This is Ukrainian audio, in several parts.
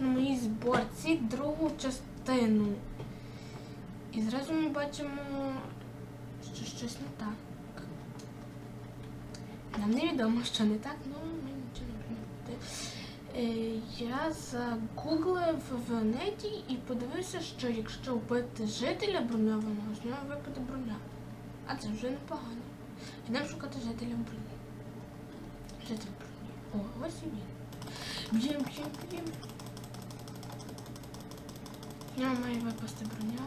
на моїй зборці другу частину. І зразу ми бачимо, що щось не так. Нам невідомо, що не так, але ми нічого не будемо робити. Е, Я загуглив в неті і подивився, що якщо вбити жителя броньованого, з нього випаде броня. А це вже непогано. Йдемо шукати жителя броні. Житель броні. О, ось і він. Б'єм, б'єм, б'єм. Нього має випасти броня.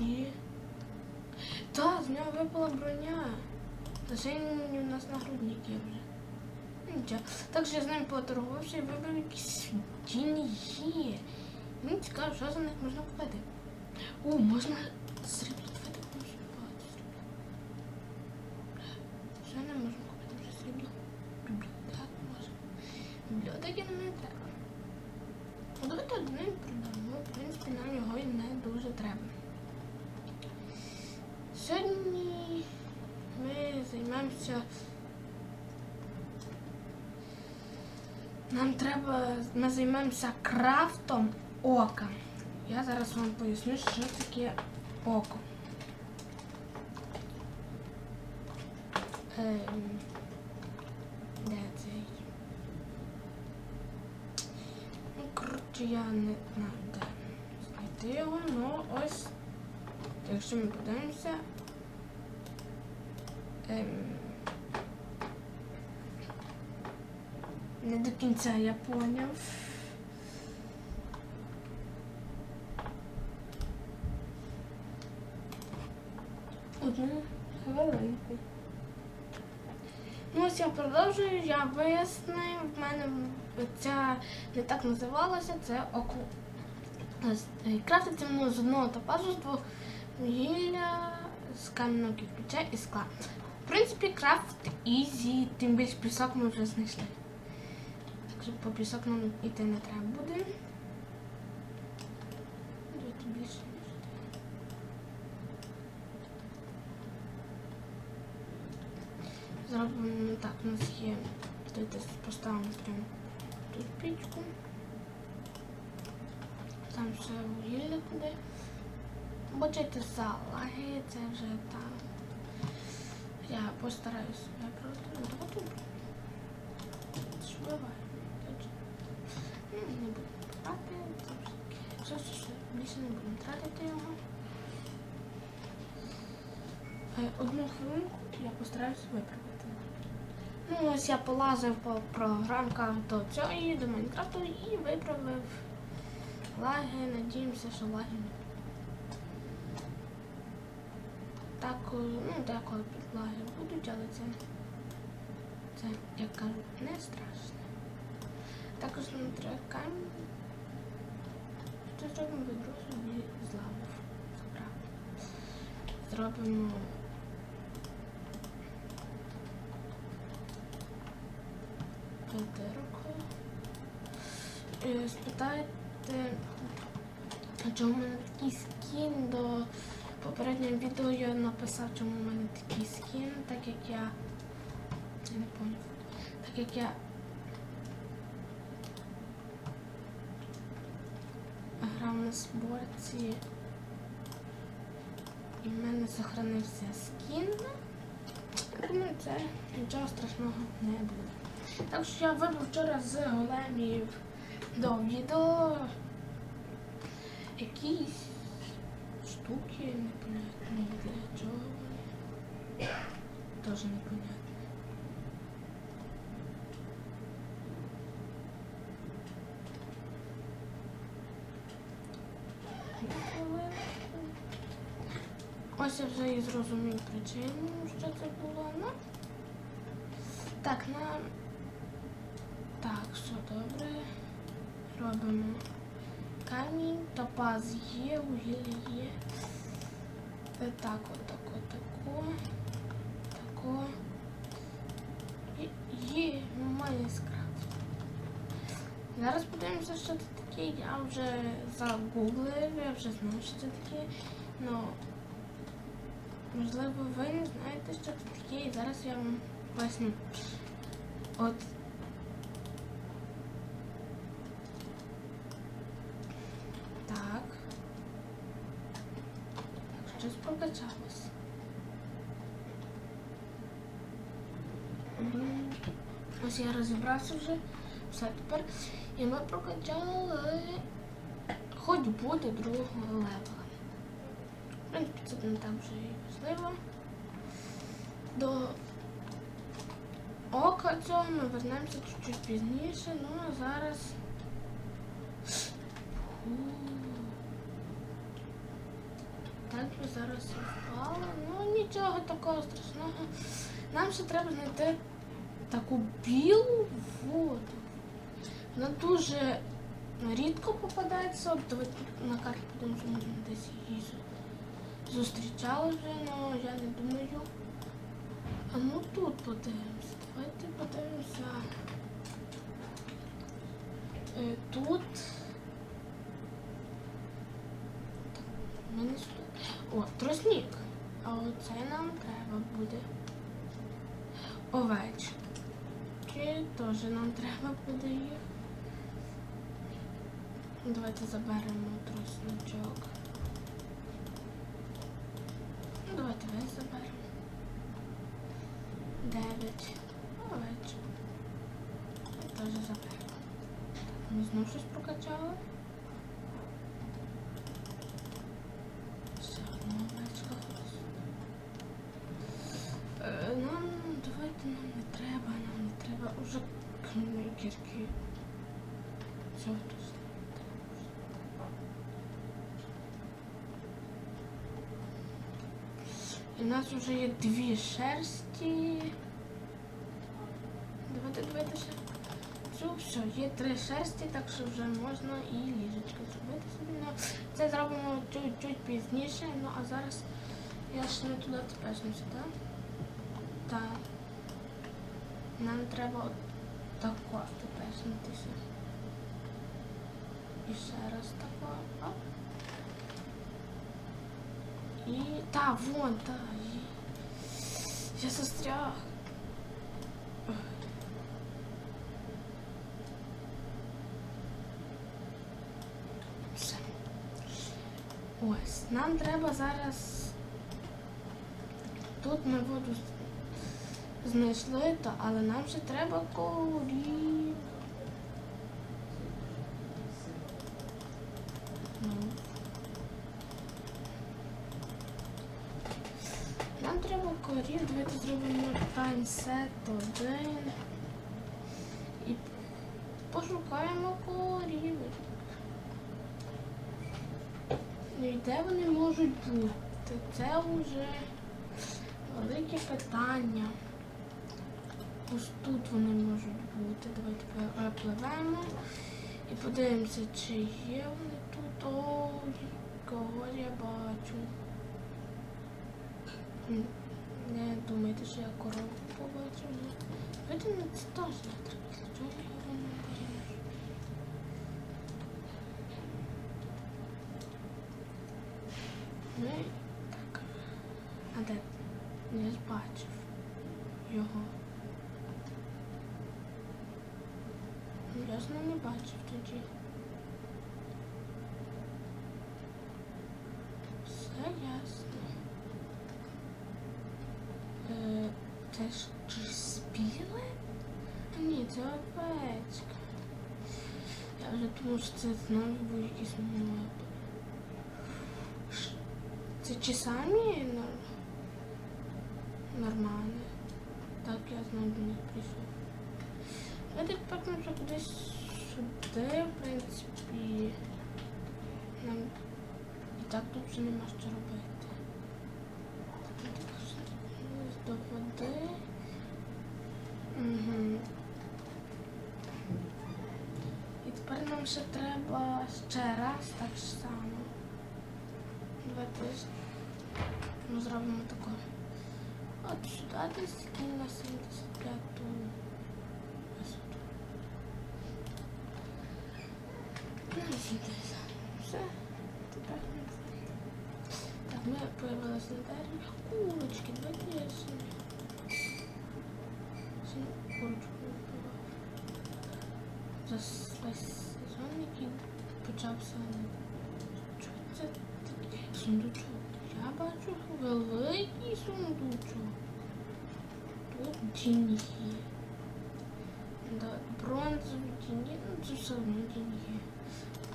І. Так, з нього випала броня. Лише він у нас нагрудник є вже. Нічого. Так що я з ним поторгувався і вибрав якісь тіні є. Мені цікаво, що за них можна купити. О, можна срібло. Давайте купимо собі багато срібла. Що не можемо купити вже срібло? Так, може. Бібліотеки нам не треба. Ну, давайте один продамо. В принципі, нам його і не дуже треба. Сьогодні ми займемося. Нам треба. Ми займемося крафтом ока. Я зараз вам поясню, що таке око. Ем, де цей? Ну, коротше, я не знаю, де знайти його, ну ось. Якщо ми подивимося. Ем, не до кінця я поняв. Одну хвилинку. Ну, ось я продовжую, я вияснив, в мене ця не так називалася, це оку. Е, Крафтиться воно з одного топазу, з двох вугілля, з кам'яного кирпича і скла. В принципі, крафт ізі, тим більше пісок ми вже знайшли. Так по пісок нам йти не треба буде. Більше. Зробимо так, у нас є. Давайте поставимо прямо тут пічку. Там ще вугілля куди. Бачите залаги, це вже там. Я постараюсь. Ну, давайте. Що буває? Не буду таке. Все, все, все. Більше не будемо тратити його. Одну хвилинку я постараюсь виправити. Ну, ось я полазив по програмках до цього і до Майнкрафту і виправив лаги. Надіємося, що лаги не так, е, ну, деколи підлаги будуть, але це, це, як кажуть, не страшно. Також камінь. Це зробимо відро собі з лавів. Зробимо дирку. Е, Спитайте, чому в мене такий скін до попереднього відео я написав, чому в мене такий скін, так як. Я не поняв. Так як я на зборці і в мене сохранився скін. Думаю, це нічого страшного не буде. Так що я вибив вчора з големів до відео якісь штуки, непонятно для чого вони. Теж непонятно. Ось я вже і зрозумів причину, що це було. Ну, так, нам. Так, все добре. Робимо камінь, топаз є, вугілля є. Так, отак, отако. Тако. І Є, має скраб. Зараз подивимося, що це таке. Я вже загуглив, я вже знаю, що це таке. Ну, Можливо, ви не знаєте, що це таке, і зараз я вам поясню. От. Так. Так, щось прокачалось. Ось я розібрався вже. Все тепер. І ми прокачали хоч буде другого лева. Це не так вже і важливо. До ока цього ми вернемося чуть-чуть пізніше, ну а зараз. Так би зараз впало. Ну нічого такого страшного. Нам ще треба знайти таку білу воду. Вона дуже рідко попадається. Давайте на карті подивимося, може ми десь її зустрічали вже, але я не думаю. А ну тут подивимося. Давайте подивимося. Е, Тут. О, тростник. А оце нам треба буде. Овечки. Теж нам треба буде їх. Давайте заберемо тросничок. Ну, давайте весь заберемо. Дев'ять. Овечок. І теж заберемо. Так, ми знову щось прокачали. Ще одна овечка. Е, Нам давайте нам не треба, нам не треба уже кам'яної кірки. Цього У нас вже є дві шерсті. Давайте, давайте ще. Все, є три шерсті, так що вже можна і ліжечко зробити собі. Ну, це зробимо чуть-чуть пізніше, ну а зараз я ж не туди тепешнуся, так? Так. Нам треба тако тепешнутися. І ще раз тако. Оп. І та, вон, та. І... Я застряг. Ой. Все. Ось, нам треба зараз. Тут ми воду знайшли, але нам ще треба корів. 71. І пошукаємо корівок. І де вони можуть бути? Це вже велике питання. Ось тут вони можуть бути. Давайте перепливемо і подивимося, чи є вони тут. О, кого я бачу. Не думайте, що я корову. Ні. Давайте це не треба. Для чого я його не боюсь? Ну і так. А де? Ж бачив його. Ну, Ясно не бачив тоді. Все ясно. Е, це ж чи спіле? А ні, це овечка. Я вже думав, що це знову був якийсь. Це чи самі нор- Так, я знову до них прийшов. Давайте тепер ми вже кудись сюди, в принципі. Нам і так тут вже нема що робити. Так, ось До води. Угу. І тепер нам ще треба ще раз так само. Давайте ж- ми зробимо таке. От сюди десь і на 75 висоту. Ну, Все. Тепер це. Так, ми появилися на дереві. Курочки, сьогодні. Сьогодні курочку вбивав. За с- весь сезон, який почався. Чого це сундучок? Я бачу великий сундучок. Тут деньги. Да, бронзові деньги, ну це все одно деньги.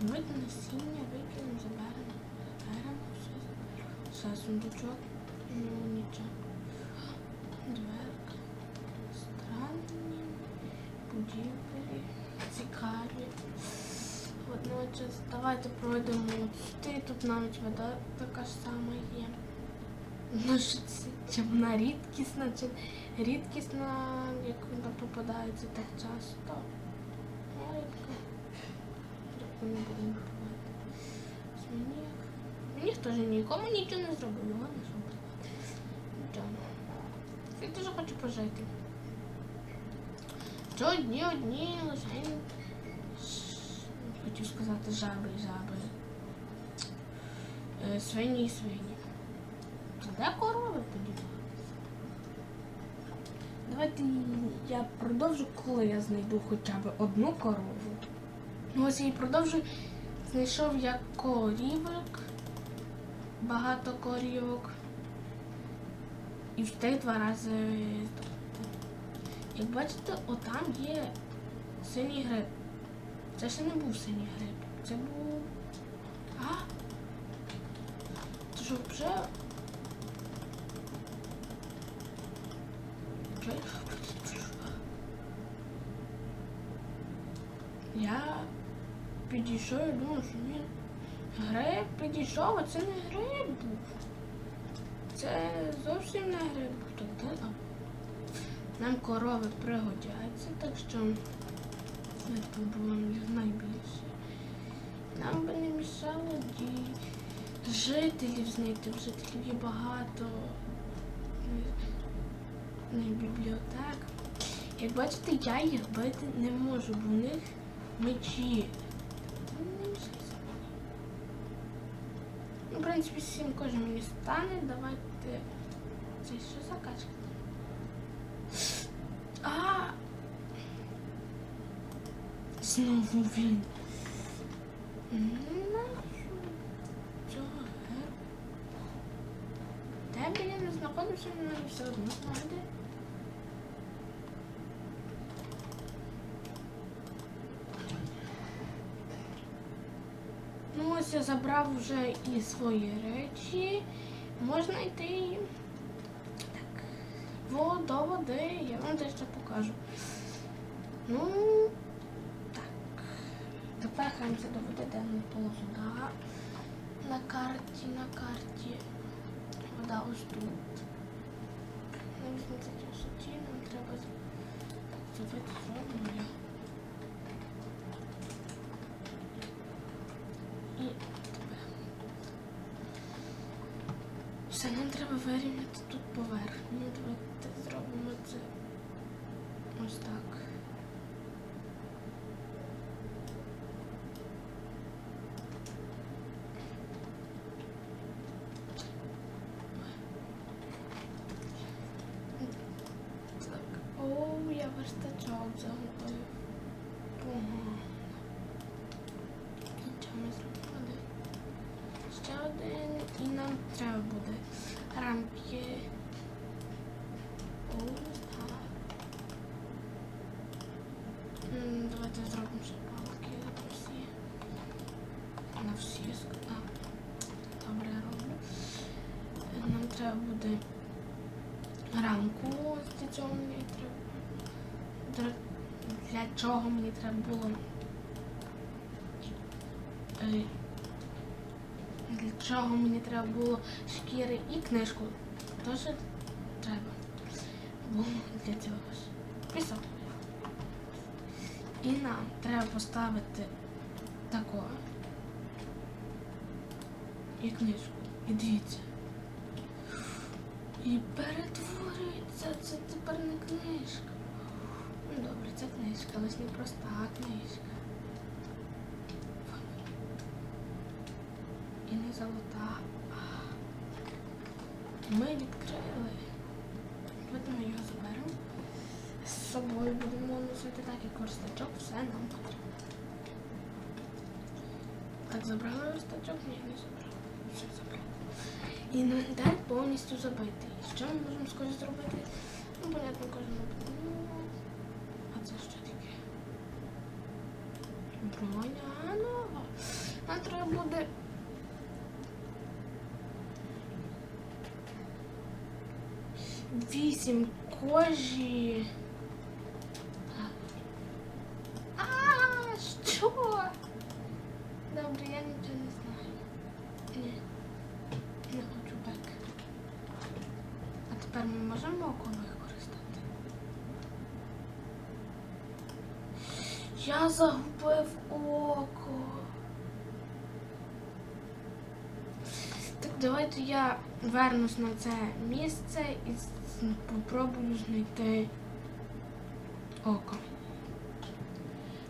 Видно насіння, викинемо, заберемо. Заберемо, все заберемо. Все, сундучок. Ну, нічого. Дверка. Странні. Будівлі. Водночас давайте пройдемо сюди. Тут навіть вода така ж сама є. Ну, що це, вона рідкісна, чи рідкісна, як вона попадається так часто. Не будемо. Зміни. Мені теж нікому нічого не зробив, його не зробив. Я дуже хочу пожити. Що одні одні лише. Хотів сказати жаби жаби. Е, свині і свині. Де корови подівалися? Давайте я продовжу, коли я знайду хоча б одну корову. Ну ось я і продовжу. Знайшов я корівок, багато корівок. І встиг два рази. Як бачите, отам є синій гриб. Це ще не був синій гриб. Це був. А? Це що вже. Вже- Я підійшов і думав, що він гриб підійшов, а це не гриб був. Це зовсім не гриб був. Нам корови пригодяться, так що це було найбільше. Нам би не мішало жителів знайти. Жителів є багато бібліотек. Як бачите, я їх бити не можу, бо в них мечі. Ну, в принципі, сім кожен мені стане. Давайте. Це що за качка? А! Знову він. Не нашу цього гербу. Де б я не знаходився, мене все одно. Ну ось я забрав вже і свої речі. Можна йти так. Во, до води, я вам дещо покажу. Ну. Тепер хаємося до води, де не було вода. На карті, на карті. Вода ось тут. На 80 висоті нам треба зробити зроблення. І тепер. Все, нам треба вирівняти тут поверхню. Давайте зробимо це ось. Так. О, я верстачок загубив. Погано. Нічого ми зробимо один. Ще один. І нам треба буде рамки. Давайте зробимо ще палки на всі. На всі а, Добре, роблю. Нам треба буде рамку. Цього треба. Для- чого мені треба було. Е, Для чого мені треба було шкіри і книжку. Теж треба. Було для цього ж. Пісок. І нам треба поставити такого. І книжку. І дивіться. І перетворюється. Це тепер не книжка. Добре, це книжка, але ж не проста книжка. І не золота. Ми відкрили. Давайте ми його заберемо. З собою будемо носити так, як верстачок, все нам потрібно. Так, забрали верстачок? Ні, не забрали. Все забрали. Інвентар повністю забитий. Що ми можемо скоро зробити? Ну, понятно, кожен. Ну, це що таке? Броня нова. Нам треба буде. Вісім кожі. А, що? Добре, я нічого не знаю. Ні. Не хочу бек. А тепер ми можемо око використати. Я загубив око. Так давайте я вернусь на це місце і с- попробую знайти око.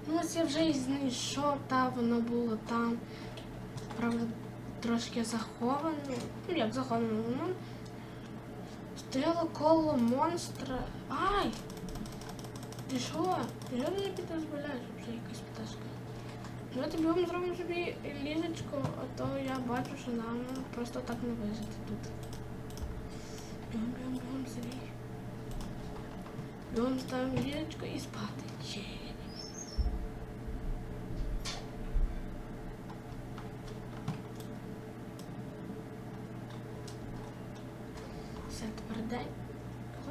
Ну ось я вже і знайшов, та воно було там. Правда, трошки заховано. Ну як заховано, воно стояло коло монстра. Ай! Ти що? Ти що мені підозволяєш вже якась пташка? Давайте бігом зробимо собі ліжечко, а то я бачу, що нам просто так не вижити тут. Бігом, бігом, бігом собі. Бігом ставимо ліжечко і спати. Є. Все, тепер день.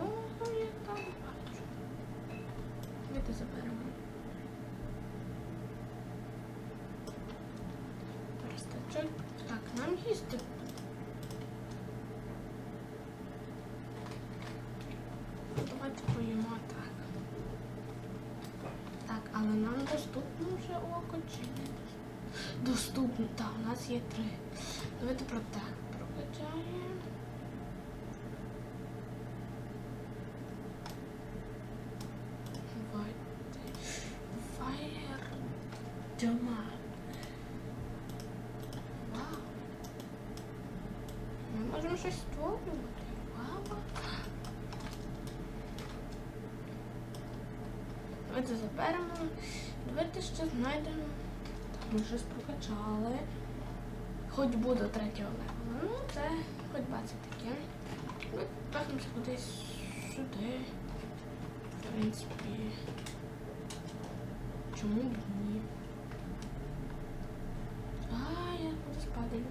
О, я там бачу. Давайте заберемо. Верстачок. Так, нам їсти. Давайте поїмо так. Так, але нам доступно вже око чи не доступно? Доступно, так, у нас є три. Давайте про так прокачаємо. Дома. Вау. Ми можемо щось створювати. Вау. Давайте заберемо. Давайте ще знайдемо. Ми щось прокачали. Хоч буде третього левела. Ну, це ходьба це таке. Ми трахнемося кудись сюди. В принципі. Чому б ні? А, я кудись падаю.